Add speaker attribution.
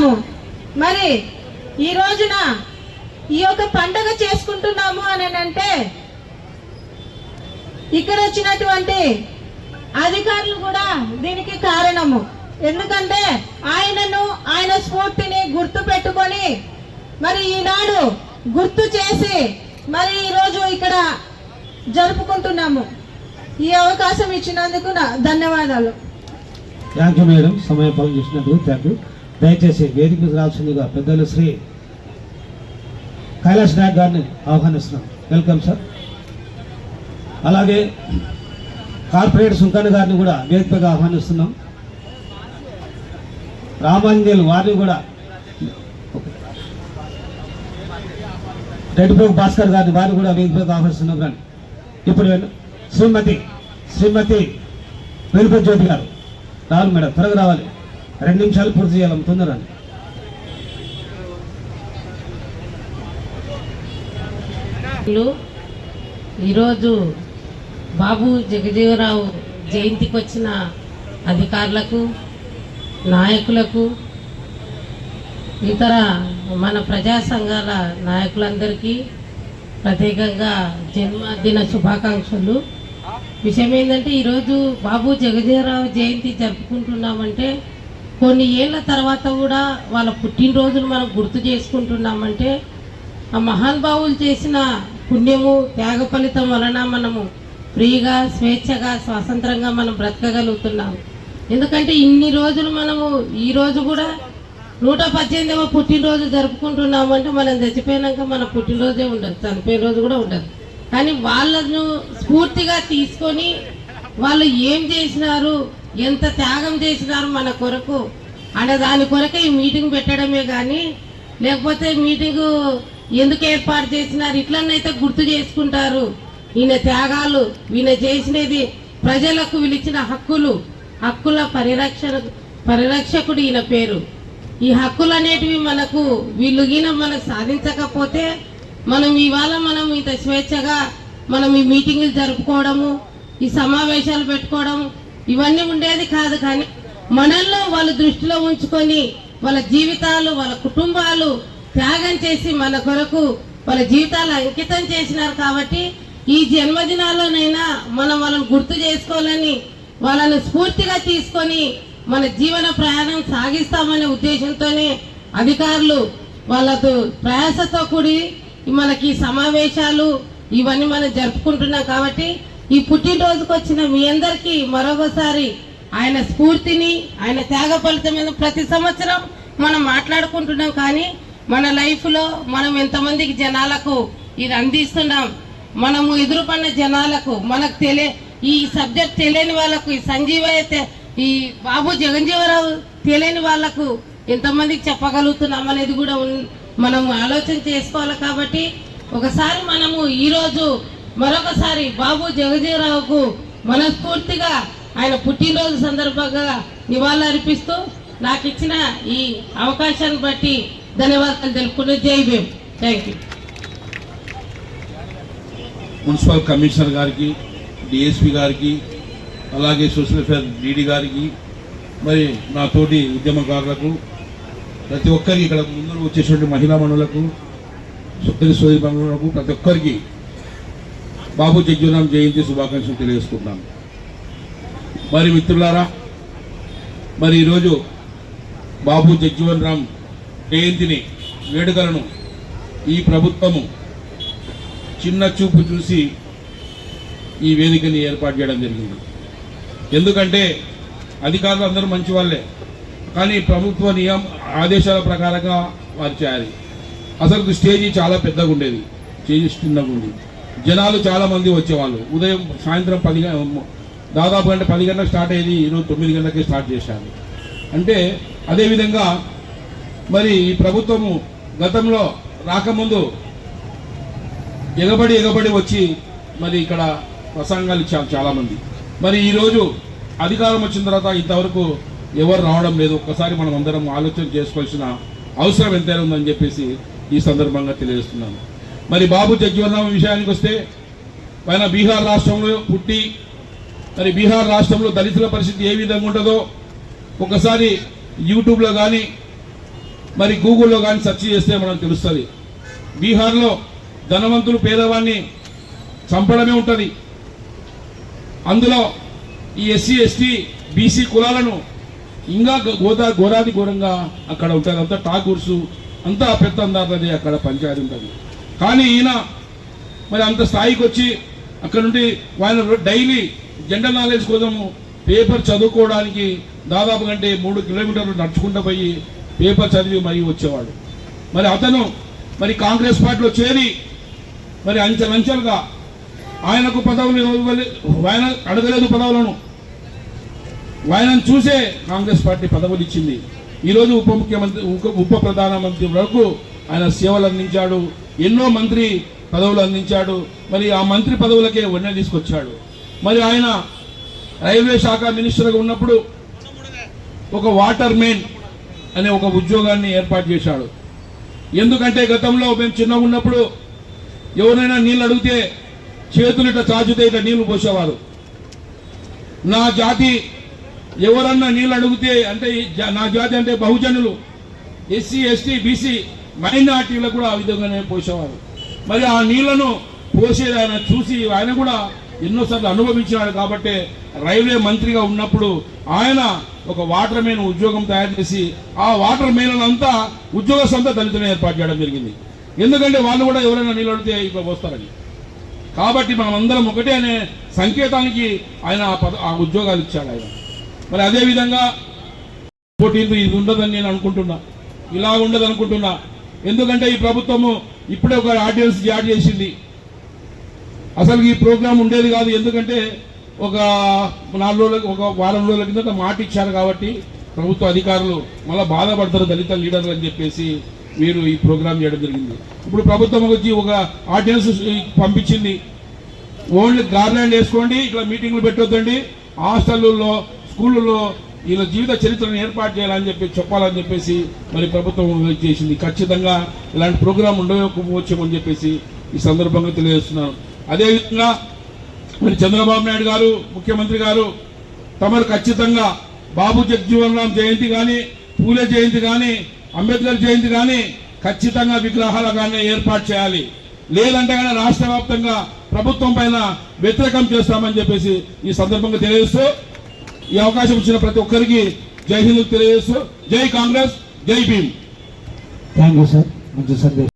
Speaker 1: ఉన్నాము మరి ఈ రోజున ఈ యొక్క పండగ చేసుకుంటున్నాము అని అంటే ఇక్కడ వచ్చినటువంటి అధికారులు కూడా దీనికి కారణము. ఎందుకంటే ఆయనను ఆయన స్ఫూర్తిని గుర్తు పెట్టుకొని మరి ఈనాడు గుర్తు చేసి మరి ఈరోజు ఇక్కడ జరుపుకుంటున్నాము. ఈ అవకాశం ఇచ్చినందుకు ధన్యవాదాలు.
Speaker 2: థ్యాంక్ యూ మేడం సమయం పాలన చేసినందుకు థ్యాంక్ యూ దయచేసి వేదిక రావాల్సిందిగా పెద్దలు శ్రీ కైలాష్ నాయక్ గారిని ఆహ్వానిస్తున్నాం. Welcome sir. అలాగే కార్పొరేట్ సుంకన్న గారిని కూడా వేదికగా ఆహ్వానిస్తున్నాం. రామాంజల్ వారిని కూడా రెడ్డిపోగు భాస్కర్ గారిని వారిని కూడా వేదికగా ఆహ్వానిస్తున్నాం కానీ ఇప్పుడు శ్రీమతి శ్రీమతి వెలుపతి జ్యోతి గారు. రావాలి మేడం త్వరగా రావాలి. రెండు నిమిషాలు పూర్తి చేయాలి
Speaker 3: తొందర ఈరోజు బాబు జగజీవరావు జయంతికి వచ్చిన అధికారులకు నాయకులకు ఇతర మన ప్రజా సంఘాల నాయకులందరికీ ప్రత్యేకంగా జన్మదిన శుభాకాంక్షలు. విషయం ఏంటంటే ఈరోజు బాబు జగజీవరావు జయంతి జరుపుకుంటున్నామంటే కొన్ని ఏళ్ళ తర్వాత కూడా వాళ్ళ పుట్టినరోజును మనం గుర్తు చేసుకుంటున్నామంటే ఆ మహానుభావులు చేసిన పుణ్యము త్యాగ ఫలితం వలన మనము ఫ్రీగా స్వేచ్ఛగా స్వతంత్రంగా మనం బ్రతకగలుగుతున్నాము ఎందుకంటే ఇన్ని రోజులు మనము ఈ రోజు కూడా నూట పద్దెనిమిదవ పుట్టినరోజు జరుపుకుంటున్నాము అంటే మనం చచ్చిపోయినాక మన పుట్టినరోజే ఉండదు చనిపోయిన రోజు కూడా ఉండదు. కానీ వాళ్ళను స్ఫూర్తిగా తీసుకొని వాళ్ళు ఏం చేసినారు? ఎంత త్యాగం చేసినారు మన కొరకు? అంటే దాని కొరకే ఈ మీటింగ్ పెట్టడమే కానీ లేకపోతే మీటింగ్ ఎందుకు ఏర్పాటు చేసినారు? ఇట్లనైతే గుర్తు చేసుకుంటారు. ఈయన త్యాగాలు ఈయన చేసినది ప్రజలకు విలిచిన హక్కులు హక్కుల పరిరక్షణ పరిరక్షకుడు ఈయన పేరు. ఈ హక్కులు అనేటివి మనకు వీళ్ళు ఈయన మనకు సాధించకపోతే మనం ఇవాళ మనం ఇంత స్వేచ్ఛగా మనం ఈ మీటింగులు జరుపుకోవడము ఈ సమావేశాలు పెట్టుకోవడం ఇవన్నీ ఉండేది కాదు కానీ మనల్లో వాళ్ళు దృష్టిలో ఉంచుకొని వాళ్ళ జీవితాలు వాళ్ళ కుటుంబాలు త్యాగం చేసి మన కొరకు వాళ్ళ జీవితాలు అంకితం చేసినారు కాబట్టి ఈ జన్మదినాల్లోనైనా మనం వాళ్ళని గుర్తు చేసుకోవాలని వాళ్ళని స్ఫూర్తిగా తీసుకొని మన జీవన ప్రయాణం సాగిస్తామనే ఉద్దేశంతోనే అధికారులు వాళ్ళతో ప్రయాసతో కూడి మనకి సమావేశాలు ఇవన్నీ మనం జరుపుకుంటున్నాం కాబట్టి ఈ పుట్టినరోజుకు వచ్చిన మీ అందరికీ మరొకసారి ఆయన స్ఫూర్తిని ఆయన త్యాగ ఫలితమైన ప్రతి సంవత్సరం మనం మాట్లాడుకుంటున్నాం కానీ మన లైఫ్లో మనం ఎంతమందికి జనాలకు ఇది అందిస్తున్నాం మనము ఎదురుపడిన జనాలకు మనకు తెలియ ఈ సబ్జెక్ట్ తెలియని వాళ్ళకు ఈ సంజీవయ్య ఈ బాబు జగంజీవరావు తెలియని వాళ్ళకు ఎంతమందికి చెప్పగలుగుతున్నాం అనేది కూడా మనం ఆలోచన చేసుకోవాలి కాబట్టి ఒకసారి మనము ఈరోజు మరొకసారి బాబు జగజీవరావుకు మనస్ఫూర్తిగా ఆయన పుట్టినరోజు సందర్భంగా నివాళులు అర్పిస్తూ నాకు ఇచ్చిన ఈ అవకాశాన్ని బట్టి ధన్యవాదాలు తెలుపుకునే Jai Bhim. Thank you.
Speaker 4: Municipal commissioner గారికి డిఎస్పి గారికి అలాగే సోషల్ అఫేర్ డీడీ గారికి మరి నా తోటి ఉద్యమకారులకు ప్రతి ఒక్కరికి ఇక్కడ ముందు వచ్చేటువంటి మహిళా మనులకు సుత్తరి సోదరి బంధువులకు ప్రతి ఒక్కరికి బాబు జగ్జీవరాం జయంతి శుభాకాంక్షలు తెలియజేసుకుంటున్నాను మరి మిత్రులారా మరి ఈరోజు బాబు జగ్జీవన్ రామ్ జయంతిని వేడుకలను ఈ ప్రభుత్వము చిన్న చూపు చూసి ఈ వేదికని ఏర్పాటు చేయడం జరిగింది. ఎందుకంటే అధికారులు అందరూ మంచి వాళ్ళే కానీ ప్రభుత్వ నియమ ఆదేశాల ప్రకారంగా వారు చేయాలి. అసలు స్టేజీ చాలా పెద్దగా ఉండేది. స్టేజీ చిన్నగా ఉంది జనాలు చాలా మంది వచ్చేవాళ్ళు. ఉదయం సాయంత్రం పది దాదాపు అంటే పది గంటలకు స్టార్ట్ అయ్యేది ఈరోజు తొమ్మిది గంటలకే స్టార్ట్ చేశారు. అంటే అదేవిధంగా మరి ఈ ప్రభుత్వము గతంలో రాకముందు ఎగబడి ఎగబడి వచ్చి మరి ఇక్కడ ప్రసంగాలు ఇచ్చారు చాలామంది. మరి ఈరోజు అధికారం వచ్చిన తర్వాత ఇంతవరకు ఎవరు రావడం లేదు. ఒక్కసారి మనం అందరం ఆలోచన చేసుకోవాల్సిన అవసరం ఎంతైనా ఉందని చెప్పేసి ఈ సందర్భంగా తెలియజేస్తున్నాను. మరి బాబు జగ్జీవన్ విషయానికి వస్తే పైన బీహార్ రాష్ట్రంలో పుట్టి మరి బీహార్ రాష్ట్రంలో దళితుల పరిస్థితి ఏ విధంగా ఉంటుందో ఒకసారి యూట్యూబ్లో కానీ మరి గూగుల్లో కానీ సెర్చ్ చేస్తే మనకు తెలుస్తుంది. బీహార్లో ధనవంతులు పేదవాన్ని చంపడమే ఉంటుంది. అందులో ఈ ఎస్సీ ఎస్టీ బీసీ కులాలను ఇంకా గోదా ఘోరాది ఘోరంగా అక్కడ ఉంటుంది అంతా ఠాకూర్సు అంతా పెద్ద అక్కడ పంచాయతీ ఉంటుంది. కానీ ఈయన మరి అంత స్థాయికి వచ్చి అక్కడ నుండి ఆయన డైలీ జనరల్ నాలెడ్జ్ కోసము పేపర్ చదువుకోవడానికి దాదాపు కంటే మూడు కిలోమీటర్లు నడుచుకుంటూ పోయి పేపర్ చదివి మరీ వచ్చేవాడు. మరి అతను మరి కాంగ్రెస్ పార్టీలో చేరి మరి అంచెలంచెలుగా ఆయనకు పదవులు ఆయన అడగలేదు పదవులను. ఆయనను చూసే కాంగ్రెస్ పార్టీ పదవులు ఇచ్చింది. ఈరోజు ఉప ముఖ్యమంత్రి ఉప- ఉప ప్రధానమంత్రి వరకు ఆయన సేవలు అందించాడు ఎన్నో మంత్రి పదవులు అందించాడు మరి ఆ మంత్రి పదవులకే వన్నె తీసుకొచ్చాడు. మరి ఆయన రైల్వే శాఖ మినిస్టర్గా ఉన్నప్పుడు ఒక వాటర్ మెయిన్ అనే ఒక ఉద్యోగాన్ని ఏర్పాటు చేశాడు. ఎందుకంటే గతంలో మేము చిన్నగా ఉన్నప్పుడు ఎవరైనా నీళ్ళు అడిగితే చేతులు ఇట్లా చాచితే ఇట్లా నీళ్ళు పోసేవారు. నా జాతి ఎవరన్నా నీళ్ళు అడిగితే అంటే నా జాతి అంటే బహుజనులు ఎస్సీ ఎస్టీ బీసీ మైనార్టీలకు కూడా ఆ విధంగానే పోసేవారు. మరి ఆ నీళ్ళను పోసేది ఆయన చూసి ఆయన కూడా ఎన్నోసార్లు అనుభవించినాడు కాబట్టి రైల్వే మంత్రిగా ఉన్నప్పుడు ఆయన ఒక వాటర్ మెయిన్ ఉద్యోగం తయారు చేసి ఆ వాటర్ మెయిన్ అంతా ఉద్యోగ దళితులను ఏర్పాటు చేయడం జరిగింది. ఎందుకంటే వాళ్ళు కూడా ఎవరైనా నీళ్ళు అడిగితే ఇట్లా పోస్తారని. కాబట్టి మనం అందరం ఒకటే అనే సంకేతానికి ఆయన ఆ పద ఆ ఉద్యోగాలు ఇచ్చాడు ఆయన. మరి అదే విధంగా ఇది ఉండదని నేను అనుకుంటున్నా. ఇలా ఉండదు అనుకుంటున్నా ఎందుకంటే ఈ ప్రభుత్వము ఇప్పుడే ఒక ఆర్డినెన్స్ జారీ చేసింది. అసలు ఈ ప్రోగ్రాం ఉండేది కాదు ఎందుకంటే ఒక నాలుగు రోజుల ఒక వారం రోజుల కింద మాట ఇచ్చారు కాబట్టి ప్రభుత్వ అధికారులు మళ్ళీ బాధపడతారు దళిత లీడర్లు అని చెప్పేసి మీరు ఈ ప్రోగ్రాం చేయడం జరిగింది. ఇప్పుడు ప్రభుత్వం వచ్చి ఒక ఆర్డినెన్స్ పంపించింది. ఓన్లీ గార్లాండ్ వేసుకోండి ఇట్లా మీటింగ్లు పెట్టొద్దండి. హాస్టల్లో స్కూళ్ళలో వీళ్ళ జీవిత చరిత్రను ఏర్పాటు చేయాలని చెప్పి చెప్పాలని చెప్పేసి మరి ప్రభుత్వం చేసింది. ఖచ్చితంగా ఇలాంటి ప్రోగ్రాం ఉండకపోవచ్చేమని చెప్పేసి ఈ సందర్భంగా తెలియజేస్తున్నాను. అదేవిధంగా మరి చంద్రబాబు నాయుడు గారు ముఖ్యమంత్రి గారు తమరు ఖచ్చితంగా బాబు జగ్జీవన్ రామ్ జయంతి కానీ పూలే జయంతి కానీ అంబేద్కర్ జయంతి కానీ ఖచ్చితంగా విగ్రహాల కానీ ఏర్పాటు చేయాలి. లేదంటే కానీ రాష్ట్ర వ్యాప్తంగా ప్రభుత్వం పైన వ్యతిరేకం చేస్తామని చెప్పేసి ఈ సందర్భంగా తెలియజేస్తూ ఈ అవకాశం ఇచ్చిన ప్రతి ఒక్కరికి జై హింద్ తెలియజేస్తూ జై కాంగ్రెస్ జై భీమ్.
Speaker 2: Thank you sir. మంచి సందేశం.